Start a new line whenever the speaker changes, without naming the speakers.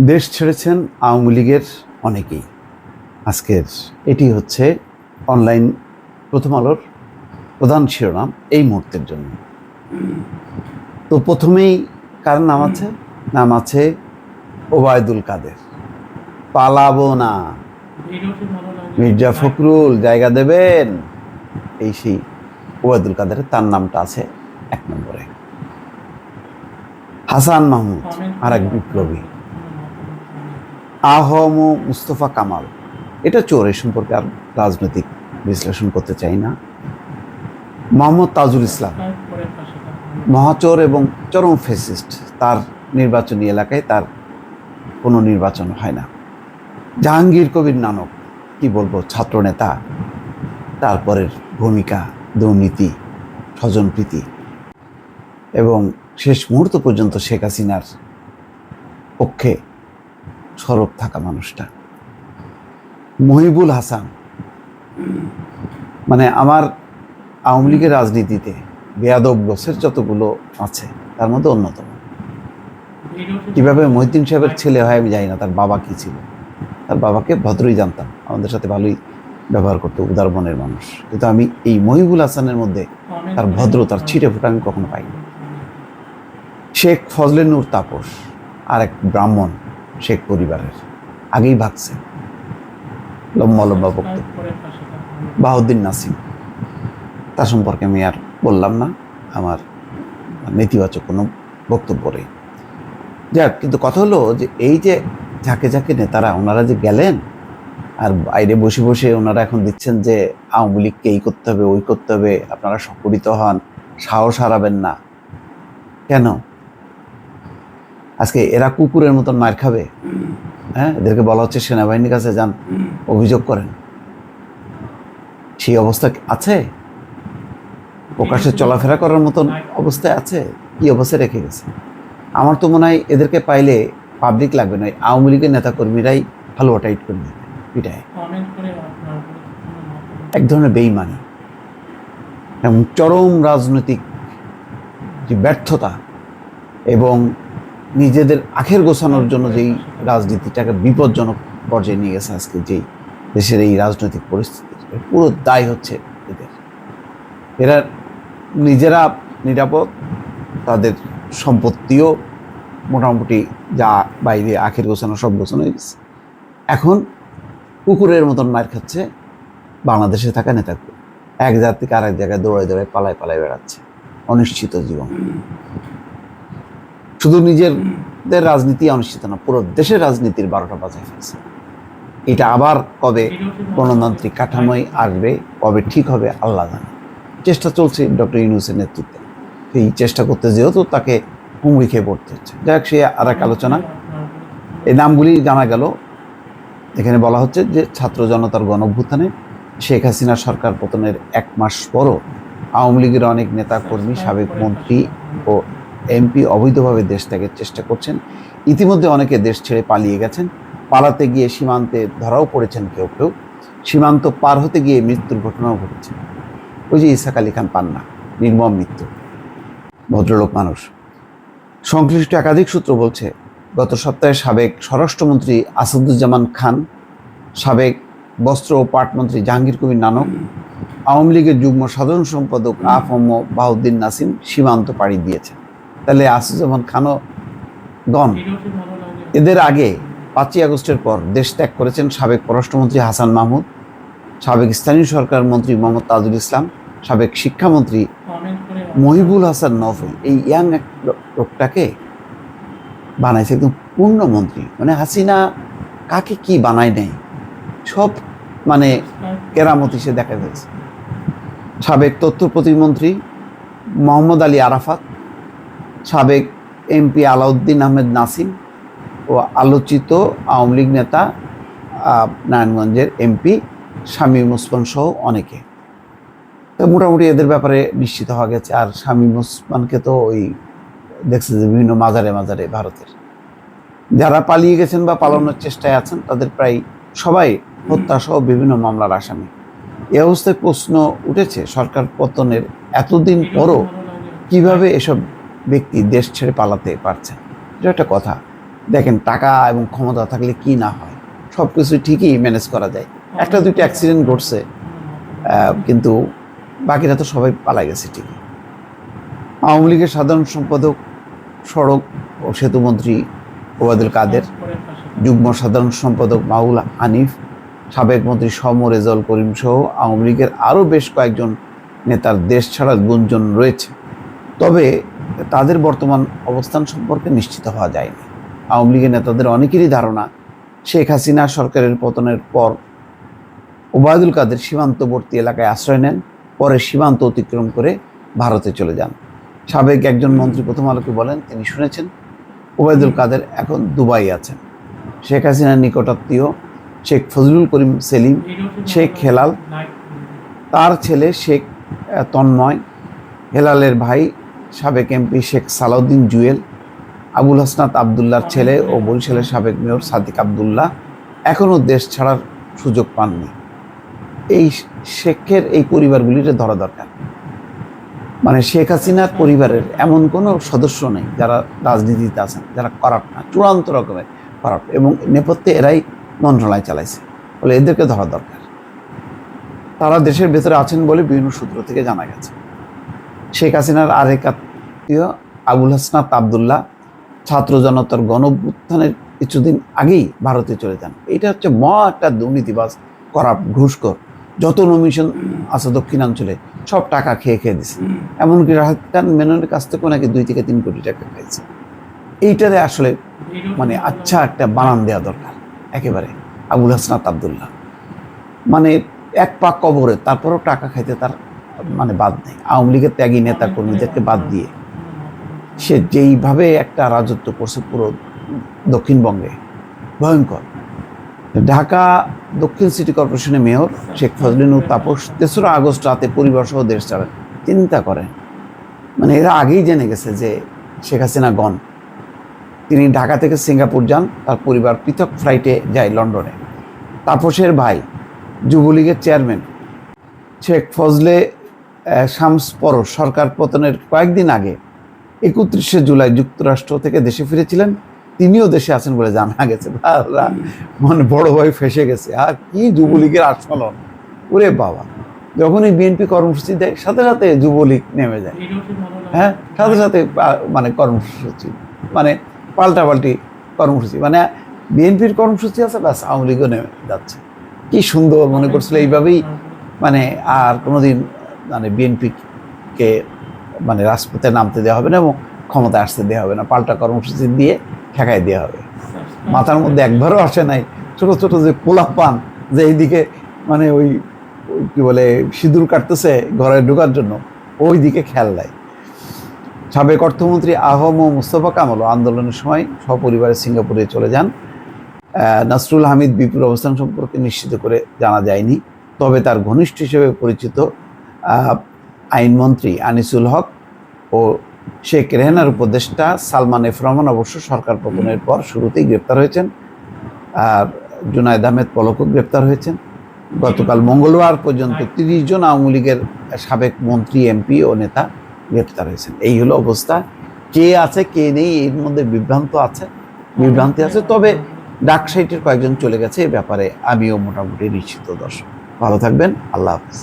দেশ ছেড়েছেন আওয়ামী লীগের অনেকেই। আজকের এটি হচ্ছে অনলাইন প্রথম আলোর প্রধান শিরোনাম এই মুহূর্তের জন্য। তো প্রথমেই কার নাম আছে? নাম আছে ওবায়দুল কাদের। পালাবো না। মির্জা ফখরুল, জায়গা দেবেন। এই সেই ওবায়দুল কাদের, তার নামটা আছে এক নম্বরে। হাসান মাহমুদ আর এক বিপ্লবী। আহম মুস্তফা কামাল। এটা চোর এই সম্পর্কে আর রাজনৈতিক বিশ্লেষণ করতে চাই না। মোহাম্মদ তাজুল ইসলাম। মহাচোর এবং চরম ফেসিস্ট তার নির্বাচনী এলাকায় তার কোনো নির্বাচন হয় না। জাহাঙ্গীর কবির নানক, কি বলব, ছাত্রনেতা। তারপরের ভূমিকা, দুর্নীতি, স্বজনপ্রীতি। এবং শেষ মুহূর্ত পর্যন্ত শেখ হাসিনার পক্ষে সরব থাকা মানুষটা। মহিবুল হাসান। মানে আমার আওয়ামী লীগের রাজনীতিতে বেয়াদব গোছের যতগুলো আছে, তার মধ্যে অন্যতম। কীভাবে মহিদ্দিন সাহেবের ছেলে হয় আমি জানি না, তার বাবা কি ছিল? তার বাবাকে ভদ্রই জানতাম, আমাদের সাথে ভালোই ব্যবহার করতো, উদার মনের মানুষ। কিন্তু আমি এই মহিবুল হাসানের মধ্যে তার ভদ্র তার ছিটে ফোটা আমি কখনো পাইনি। শেখ ফজলে নূর তাপস আর এক ব্রাহ্মণ। শেখ পরিবারের। আগেই ভাগছে। লম্বা লম্বা বক্তব্য। বাহুদ্দিন নাসিম। তার সম্পর্কে আমি আর বললাম না। আমার নেতিবাচক কোনো বক্তব্য নেই। যাক, কিন্তু কথা হলো যে এই যে ঝাঁকে ঝাঁকে নেতারা, ওনারা যে গেলেন, আর বাইরে বসে বসে ওনারা এখন দিচ্ছেন যে আওয়ামী লীগকে এই করতে হবে, ওই করতে হবে, আপনারা সংগঠিত হন, সাহস হারাবেন না। কেন? আজকে এরা কুকুরের মতন মার খাবে। হ্যাঁ? এদেরকে বলা হচ্ছে সেনাবাহিনীর কাছে যান, অভিযোগ করেন। সেই অবস্থা আছে? প্রকাশ্যে চলাফেরা করার মতন অবস্থায় আছে? কি অবস্থায় রেখে গেছে? আমার তো মনে হয় এদেরকে পাইলে পাবলিক লাগবে না। আওয়ামী লীগের নেতাকর্মীরাই ভালো টাইট করে দেবে পিটায়। এক ধরনের বেইমানি। এবং চরম রাজনৈতিক যে ব্যর্থতা এবং নিজেদের আখের গোছানোর জন্য যেই রাজনীতিটাকে বিপজ্জনক পর্যায়ে নিয়ে গেছে আজকে যেই দেশের এই রাজনৈতিক পরিস্থিতি পুরো দায় হচ্ছে এদের। এরা নিজেরা নিরাপদ, তাদের সম্পত্তিও মোটামুটি যা বাইরে আখের গোছানো সব গোছানো হয়ে গেছে। এখন কুকুরের মতন মার খাচ্ছে বাংলাদেশে থাকা নেতাগুলো। এক জায়গা থেকে আরেক জায়গায় দৌড়ায় দৌড়ায় পালায় পালায় বেড়াচ্ছে। অনিশ্চিত জীবন। শুধু নিজেদের রাজনীতি অনিশ্চিত না, পুরো দেশের রাজনীতির বারোটা বাজায় ফেলছে। এটা আবার কবে গণতান্ত্রিক কাঠামোয় আসবে, কবে ঠিক হবে, আল্লাহ জানে। চেষ্টা চলছে ডক্টর ইউনুসের নেতৃত্বে। সেই চেষ্টা করতে যেহেতু তাকে হুমড়ি খেয়ে পড়তে হচ্ছে। যাই হোক সে আর এক আলোচনা। এই নামগুলি জানা গেল। এখানে বলা হচ্ছে যে ছাত্র জনতার গণভ্যুত্থানে শেখ হাসিনা সরকার পতনের এক মাস পরও আওয়ামী লীগের অনেক নেতা কর্মী সাবেক মন্ত্রী ও এমপি অবৈধভাবে দেশ ত্যাগের চেষ্টা করছেন। ইতিমধ্যে অনেকে দেশ ছেড়ে পালিয়ে গেছেন। পালাতে গিয়ে সীমান্তে ধরাও পড়েছেন কেউ কেউ। সীমান্ত পার হতে গিয়ে মৃত্যুর ঘটনাও ঘটেছে। ওই যে ইসাক আলী খান পান্না, নির্মম মৃত্যু ভদ্রলোক মানুষ। সংশ্লিষ্ট একাধিক সূত্র বলছে, গত সপ্তাহে সাবেক স্বরাষ্ট্রমন্ত্রী আসাদুজ্জামান খান, সাবেক বস্ত্র ও পাটমন্ত্রী জাহাঙ্গীর কবির নানক, আওয়ামী লীগের যুগ্ম সাধারণ সম্পাদক আফম বাহুদ্দিন নাসিম সীমান্ত পাড়ি দিয়েছেন। তাহলে আসিফুজ্জামান খানও গন। এদের আগে পাঁচই আগস্টের পর দেশ ত্যাগ করেছেন সাবেক পররাষ্ট্রমন্ত্রী হাসান মাহমুদ, সাবেক স্থানীয় সরকার মন্ত্রী মোহাম্মদ তাজুল ইসলাম, সাবেক শিক্ষামন্ত্রী মহিবুল হাসান নফল এই ইয়াং এক লোকটাকে বানাইছে একদম পূর্ণমন্ত্রী মানে হাসিনা কাকে কি বানায় নেই? সব মানে কেরামতি সে দেখা গেছে সাবেক তথ্য প্রতিমন্ত্রী মোহাম্মদ আলী আরাফাত সাবেক এমপি আলাউদ্দিন আহমেদ নাসিম ও আলোচিত আওয়ামী লীগ নেতা নারায়ণগঞ্জের এমপি শামীম ওসমান সহ অনেকে। তো মোটামুটি এদের ব্যাপারে নিশ্চিত হওয়া গেছে। আর শামীম ওসমানকে তো ওই দেখছে যে বিভিন্ন মাজারে মাজারে ভারতের। যারা পালিয়ে গেছেন বা পালানোর চেষ্টায় আছেন, তাদের প্রায় সবাই হত্যা সহ বিভিন্ন মামলার আসামি। এ অবস্থায় প্রশ্ন উঠেছে, সরকার পতনের এতদিন পরও কীভাবে এসব ব্যক্তি দেশ ছেড়ে পালাতে পারছে। এটা একটা কথা। দেখেন, টাকা এবং ক্ষমতা থাকলে কি না হয়? সব কিছু ঠিকই ম্যানেজ করা যায়। একটা, দুইটা অ্যাক্সিডেন্ট ঘটছে কিন্তু বাকিরা তো সবাই পালা গেছে ঠিকই। আওয়ামী লীগের সাধারণ সম্পাদক সড়ক ও সেতুমন্ত্রী ওবায়দুল কাদের, যুগ্ম সাধারণ সম্পাদক মাহুল হানিফ, সাবেক মন্ত্রী সম রেজাউল করিম সহ আওয়ামী লীগের আরও বেশ কয়েকজন নেতার দেশ ছাড়ার গুঞ্জন রয়েছে। তবে তাদের বর্তমান অবস্থান সম্পর্কে নিশ্চিত হওয়া যায়নি। আওয়ামী লীগের নেতাদের অনেকেরই ধারণা, শেখ হাসিনা সরকারের পতনের পর ওবায়দুল কাদের সীমান্তবর্তী এলাকায় আশ্রয় নেন, পরে সীমান্ত অতিক্রম করে ভারতে চলে যান। সাবেক একজন মন্ত্রী প্রথম আলোকে বলেন, তিনি শুনেছেন, ওবায়দুল কাদের এখন দুবাই আছেন। শেখ হাসিনার নিকটাত্মীয় শেখ ফজলুল করিম সেলিম, শেখ হেলাল, তার ছেলে শেখ তন্ময়, হেলালের ভাই সাবেক এমপি শেখ সালাউদ্দিন জুয়েল, আবুল হাসনাত আবদুল্লার ছেলে ও বরিশালের সাবেক মেয়র সাদিক আবদুল্লাহ এখনও দেশ ছাড়ার সুযোগ পাননি। এই শেখের এই পরিবারগুলিতে ধরা দরকার। মানে শেখ হাসিনার পরিবারের এমন কোনো সদস্য নেই যারা রাজনীতিতে আছেন, যারা করাপ্ট না, চূড়ান্ত রকমের করাপ্ট এবং নেপথ্যে এরাই মন্ত্রণালয় চালাইছে। বলে এদেরকে ধরা দরকার। তারা দেশের ভেতরে আছেন বলে বিভিন্ন সূত্র থেকে জানা গেছে। শেখ হাসিনার আরেক আত্মীয় আবুল হাসনাত আবদুল্লাহ ছাত্র জনতার গণভ্যুত্থানের কিছুদিন আগেই ভারতে চলে যান। এটা হচ্ছে ম একটা দুর্নীতিবাজ করাপ ঘুষখোর। যত নমিশন আছে দক্ষিণাঞ্চলে সব টাকা খেয়ে খেয়ে দিছে। এমনকি রাহাত মেননের কাছ থেকেও নাকি দুই থেকে তিন কোটি টাকা খাইছে। এইটারে আসলে মানে আচ্ছা একটা বানান দেওয়া দরকার একেবারে আবুল হাসনাত আবদুল্লাহ। মানে এক পাক কবরে, তারপরেও টাকা খাইতে তার মানে বাদ নেই। আওয়ামী লীগের ত্যাগী নেতা কর্মীদেরকে বাদ দিয়ে সে যেইভাবে একটা রাজত্ব করছে পুরো দক্ষিণবঙ্গে, ভয়ঙ্কর। ঢাকা দক্ষিণ সিটি কর্পোরেশনের মেয়র শেখ ফজলিনুর তাপস তেসরা আগস্ট রাতে পরিবার সহ দেশ ছাড়েন। চিন্তা করেন। মানে এরা আগেই জেনে গেছে যে শেখ হাসিনা গন। তিনি ঢাকা থেকে সিঙ্গাপুর যান, তার পরিবার পৃথক ফ্লাইটে যায় লন্ডনে। তাপসের ভাই, যুবলীগের চেয়ারম্যান শেখ ফজলে শামস সরকার পতনের কয়েকদিন আগে একত্রিশে জুলাই যুক্তরাষ্ট্র থেকে দেশে ফিরেছিলেন। তিনিও দেশে আছেন বলে জানা গেছে। মানে বড় ভাই ফেসে গেছে। আর কি যুবলীগের আস্ফলন ওরে বাবা। যখনই বিএনপি কর্মসূচি দেয়, সাথে সাথে যুবলীগ নেমে যায়। হ্যাঁ সাথে সাথে মানে কর্মসূচি মানে পাল্টাপাল্টি কর্মসূচি। মানে বিএনপির কর্মসূচি আছে, ব্যাস আওয়ামী লীগও নেমে যাচ্ছে। কি সুন্দর মনে করছিল এইভাবেই মানে আর কোনোদিন মানে বিএনপিকে মানে রাজপথে নামতে দেওয়া হবে না এবং ক্ষমতায় আসতে দেওয়া হবে না। পাল্টা কর্মসূচি দিয়ে ঠেকাই দেওয়া হবে। মাথার মধ্যে একবারও আসে নাই ছোট ছোট যে পোলাপ পান যে এইদিকে মানে ওই কি বলে, সিঁদুর কাটতেছে ঘরে ঢোকার জন্য ওই দিকে খেয়াল নেয় সাবেক অর্থমন্ত্রী আহম মুস্তফা কামালও আন্দোলনের সময় সপরিবারে সিঙ্গাপুরে চলে যান। নাসরুল হামিদ বিপুর অবস্থান সম্পর্কে নিশ্চিত করে জানা যায়নি। তবে তার ঘনিষ্ঠ হিসেবে পরিচিত আইনমন্ত্রী আনিসুল হক ও শেখ রেহানার উপদেষ্টা সালমান এফ রহমান অবশ্য সরকার পতনের পর শুরুতেই গ্রেপ্তার হয়েছেন। আর জুনায়দ আহমেদ পলকও গ্রেপ্তার হয়েছেন। গতকাল মঙ্গলবার পর্যন্ত তিরিশ জন আওয়ামী লীগের সাবেক মন্ত্রী, এমপি ও নেতা গ্রেপ্তার হয়েছেন। এই হলো অবস্থা। কে আছে, কে নেই, এর মধ্যে বিভ্রান্ত আছে, বিভ্রান্তি আছে। তবে ডাক সাইটের কয়েকজন চলে গেছে। এ ব্যাপারে আমিও মোটামুটি নিশ্চিত দর্শক। ভালো থাকবেন। আল্লাহ হাফিজ।